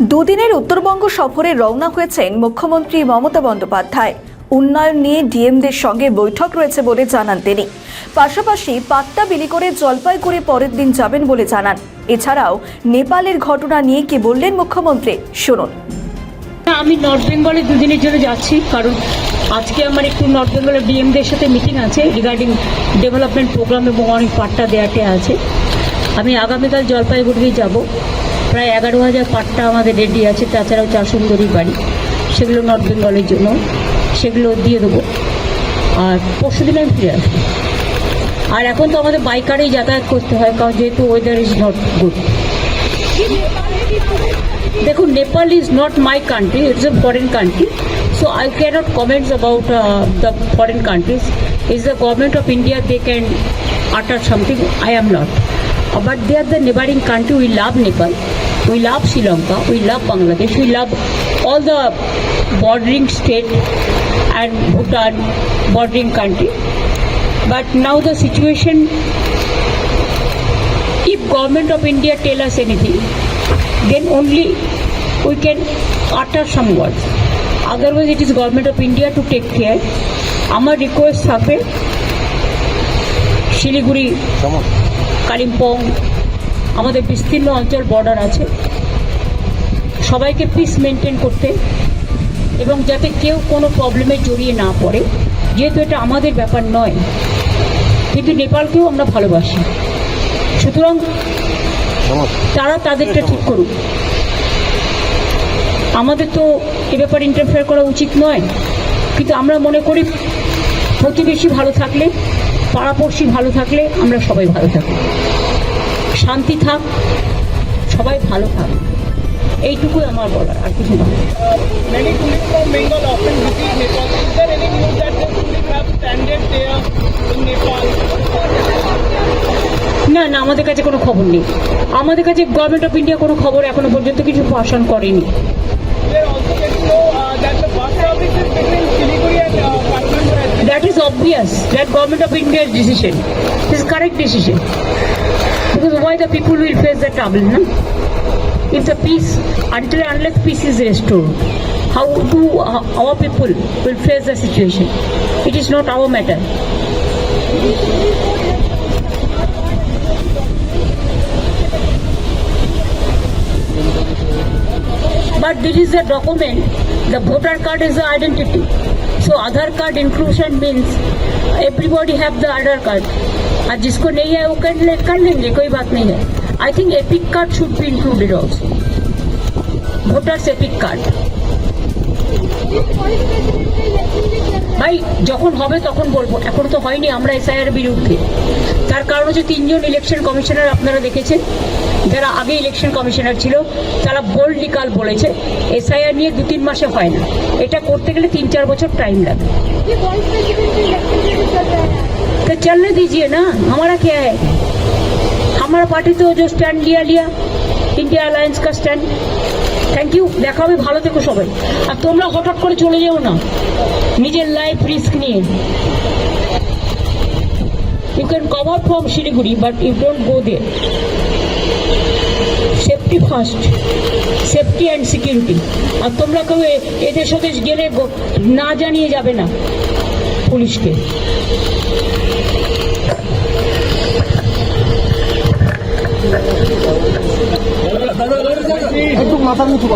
দুদিনের উত্তরবঙ্গ সফরে রওনা হয়েছেন মুখ্যমন্ত্রী মমতা বন্দ্যোপাধ্যায়। উন্নয়ন নিয়ে ডিএমদের সঙ্গে বৈঠক রয়েছে বলে জানান তিনি। পাশাপাশি পাত্তা বিলি করে জলপাইগুড়ি পরের দিন যাবেন বলে জানান। এছাড়াও নেপালের ঘটনা নিয়ে কি বললেন মুখ্যমন্ত্রী, শুনুন। আমি নর্থ বেঙ্গলে দুদিনের জন্য যাচ্ছি, কারণ আজকে আমার একটু নর্থ বেঙ্গলের ডিএমদের সাথে মিটিং আছে রিগার্ডিং ডেভেলপমেন্ট প্রোগ্রাম এবং অনেক পাট্টা দেওয়াতে আছে। আমি আগামীকাল জলপাইগুড়ি যাব। প্রায় এগারো হাজার পাট্টা আমাদের রেডি আছে তাছাড়াও চার সুন্দরী বাড়ি। সেগুলো নর্থ বেঙ্গলের জন্য। সেগুলো দিয়ে দেবো। আর পরশু দিন আমি ফিরে আসব। আর এখন তো আমাদের বাইকারেই যাতায়াত করতে হয় কারণ যেহেতু ওয়েদার ইজ নট গুড দেখুন Nepal is not my country it's a foreign country so I can't comments about the foreign countries is the government of India they can utter something i am not Uh, but they are the neighboring country we love nepal we love sri lanka we love bangladesh we love all the bordering state and bhutan bordering country but now the situation if government of india tell us anything then only we can utter some words otherwise it is government of india to take care আমার request থাকবে শিলিগুড়ি কালিম্পং, আমাদের বিস্তীর্ণ অঞ্চল border আছে। সবাইকে piece maintain করতে এবং যাতে কেউ কোনো প্রবলেমে জড়িয়ে না পড়ে, যেহেতু এটা আমাদের ব্যাপার নয়, কিন্তু নেপালকেও আমরা ভালোবাসি। সুতরাং তারা তাদেরটা ঠিক করুক। আমাদের তো এ ব্যাপারে ইন্টারফেয়ার করা উচিত নয়, কিন্তু আমরা মনে করি প্রতিবেশী ভালো থাকলে পাড়াপড়শি ভালো থাকলে আমরা সবাই ভালো থাকি শান্তি থাক সবাই ভালো থাক। এইটুকুই আমার বলার আর কিছু না? না না আমাদের কাছে কোনো খবর নেই। আমাদের কাছে গভর্নমেন্ট অফ ইন্ডিয়া কোনো খবর এখনও পর্যন্ত কিছু পাশন করেনি। Obvious. That government of India's decision is correct decision. Because why the people will face the trouble, no? If the peace, until unless peace is restored, how do uh, our people will face the situation? It is not our matter. But this is a document. The voter card is the identity. So Aadhaar card inclusion means everybody have the Aadhaar card. और जिसको नहीं है वो कर ले कर लेंगे कोई बात नहीं है I think EPIC card should be included also voters EPIC card ভাই যখন হবে তখন বলবো এখন তো হয়নি আমরা এসআইআর বিরুদ্ধে তার কারণ হচ্ছে তিনজন ইলেকশন কমিশনার আপনারা দেখেছেন যারা আগে ইলেকশন কমিশনার ছিল তারা বোল্ডলি কাল বলেছে এসআইআর নিয়ে দু তিন মাসে হয় না এটা করতে গেলে তিন চার বছর টাইম লাগে ये वॉइस प्रेसिडेंट इलेक्शन के लिए चल रहा है तो चलने दीजिए ना हमारा क्या है हमारा पार्टी तो जो स्टैंड लिया लिया इंडिया अलायंस का स्टैंड থ্যাংক ইউ দেখা হবে ভালো থেকো সবাই আর তোমরা হঠাৎ করে চলে যেও না নিজের লাইফ রিস্ক নিয়ে you can cover from Siliguri but you don't go the safety first safety and security আর তোমরা কেউ এদেশ ওদেশ গেলে না জানিয়ে যাবে না পুলিশকে একটু মাথা নিচু।